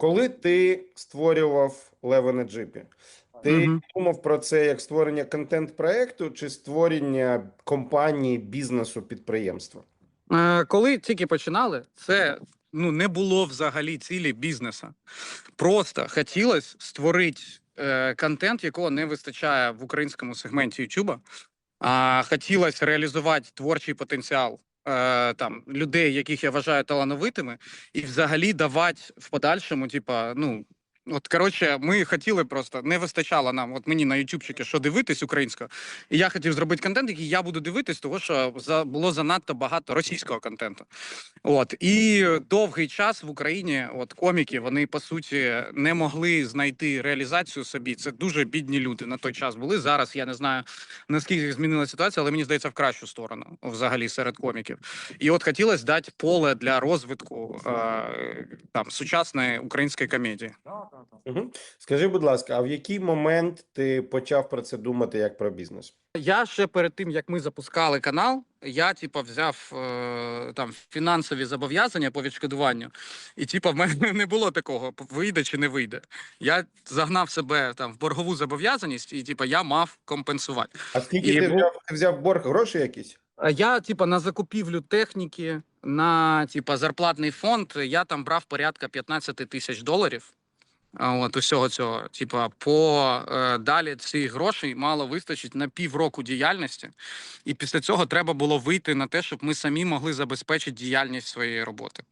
Коли ти створював Лева на джипі, ти Мгм. думав про це як створення контент-проекту чи створення компанії, бізнесу, підприємства? Е, Коли тільки починали, це ну не було взагалі цілі бізнесу. Просто хотілося створити е, контент, якого не вистачає в українському сегменті YouTube. А хотілося реалізувати творчий потенціал е, там людей, яких я вважаю талановитими, і взагалі давати в подальшому, типа, ну. От, коротше, ми хотіли просто не вистачало нам. От мені на ютубчики, що дивитись українською. І я хотів зробити контент, який я буду дивитись, тому що за було занадто багато російського контенту. От і довгий час в Україні, от коміки, вони по суті не могли знайти реалізацію собі. Це дуже бідні люди на той час були. Зараз я не знаю наскільки змінилася ситуація, але мені здається в кращу сторону взагалі серед коміків. І от хотілося дати поле для розвитку е, там сучасної української комедії. Угу. Скажи, будь ласка, а в який момент ти почав про це думати як про бізнес? Я ще перед тим як ми запускали канал, я типа взяв е, там фінансові зобов'язання по відшкодуванню, і типа в мене не було такого вийде чи не вийде. Я загнав себе там в боргову зобов'язаність, і типа я мав компенсувати. А скільки І ти бу- взяв, ти взяв борг гроші якісь? Я, типа, на закупівлю техніки, на типа зарплатний фонд, я там брав порядка 15 тисяч доларів. От усього цього, типа, по е, далі цих грошей мало вистачить на півроку діяльності, і після цього треба було вийти на те, щоб ми самі могли забезпечити діяльність своєї роботи.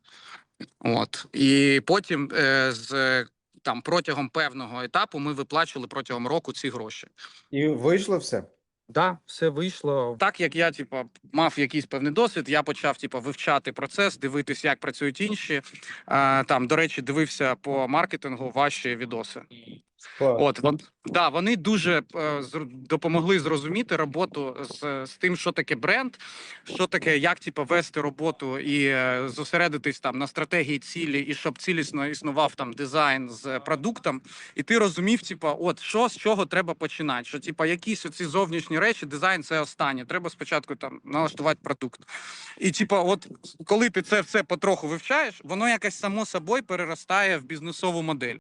От і потім е, з там протягом певного етапу ми виплачували протягом року ці гроші. І вийшло все? Да, все вийшло. Так як я, типа, мав якийсь певний досвід, я почав типа вивчати процес, дивитись, як працюють інші. А, там, до речі, дивився по маркетингу ваші відоси. От вон, да, вони дуже е, допомогли зрозуміти роботу з, з тим, що таке бренд, що таке, як типу, вести роботу і е, зосередитись там на стратегії цілі, і щоб цілісно існував там дизайн з продуктом. І ти розумів, типу, от що з чого треба починати. Що типу, якісь оці зовнішні речі, дизайн це останнє. Треба спочатку там налаштувати продукт. І типу, от коли ти це все потроху вивчаєш, воно якось само собою переростає в бізнесову модель.